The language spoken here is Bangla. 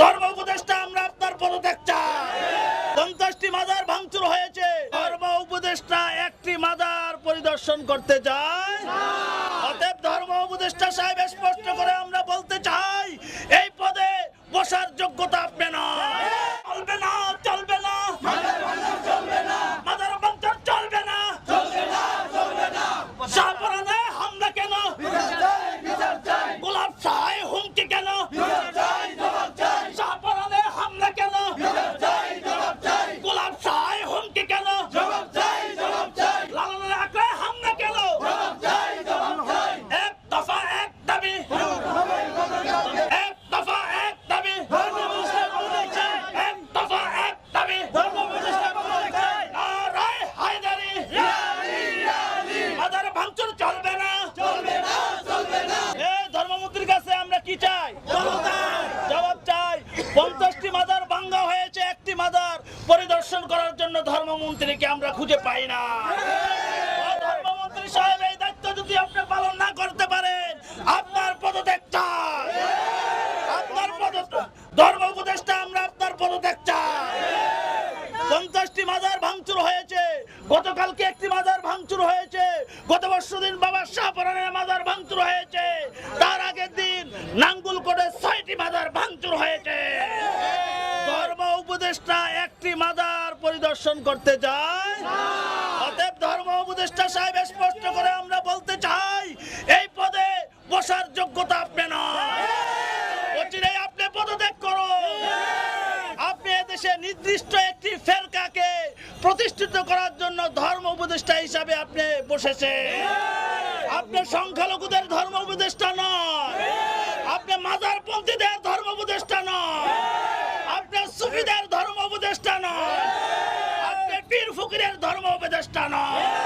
ধর্ম উপদেষ্টা, আমরা আপনার পদত্যাগ চাই। পঞ্চাশটি মাজার ভাঙচুর হয়েছে। ধর্ম উপদেষ্টা একটি মাজার পরিদর্শন করতে যায় অতএব ধর্ম উপদেষ্টা সাহেব, স্পষ্ট করে আমরা পরিদর্শন করার জন্য ধর্মমন্ত্রীকে আমরা খুঁজে পাই না। ধর্মমন্ত্রী সাহেব, এই দায়িত্ব যদি পালন না করতে পারেন, আপনার ধর্ম উপদেষ্টা, আমরা আপনার পঞ্চাশটি মাজার হয়েছে। একটি মাজার হয়েছে। গত বাবা মাজার হয়েছে। তার আগের দিন নাঙ্গুল করে ছয়টি মাজার ভাঙচুর হয়েছে। উপদেষ্টা একটি মাজার পরিদর্শন করতে যায় অতএব ধর্ম উপদেষ্টা সাহেব স্পষ্ট করে আমরা বলতে চাই, এই পদে বসার যোগ্যতা আপনি না অচিরেই আপনি পদত্যাগ করুন আপনি এদেশে নির্দিষ্ট একটি ফেরকাকে প্রতিষ্ঠিত করার জন্য ধর্ম উপদেষ্টা হিসাবে আপনি বসেছেন। আপনি সংখ্যালঘুদের ধর্ম উপদেষ্টা নয় আপনি মাজার পন্থীদের ধর্ম উপদেষ্টা নয় আপনি সুফিদের ধর্ম উপদেষ্টা নয়। আপনি পীর ফকিরের ধর্ম উপদেষ্টা নয়।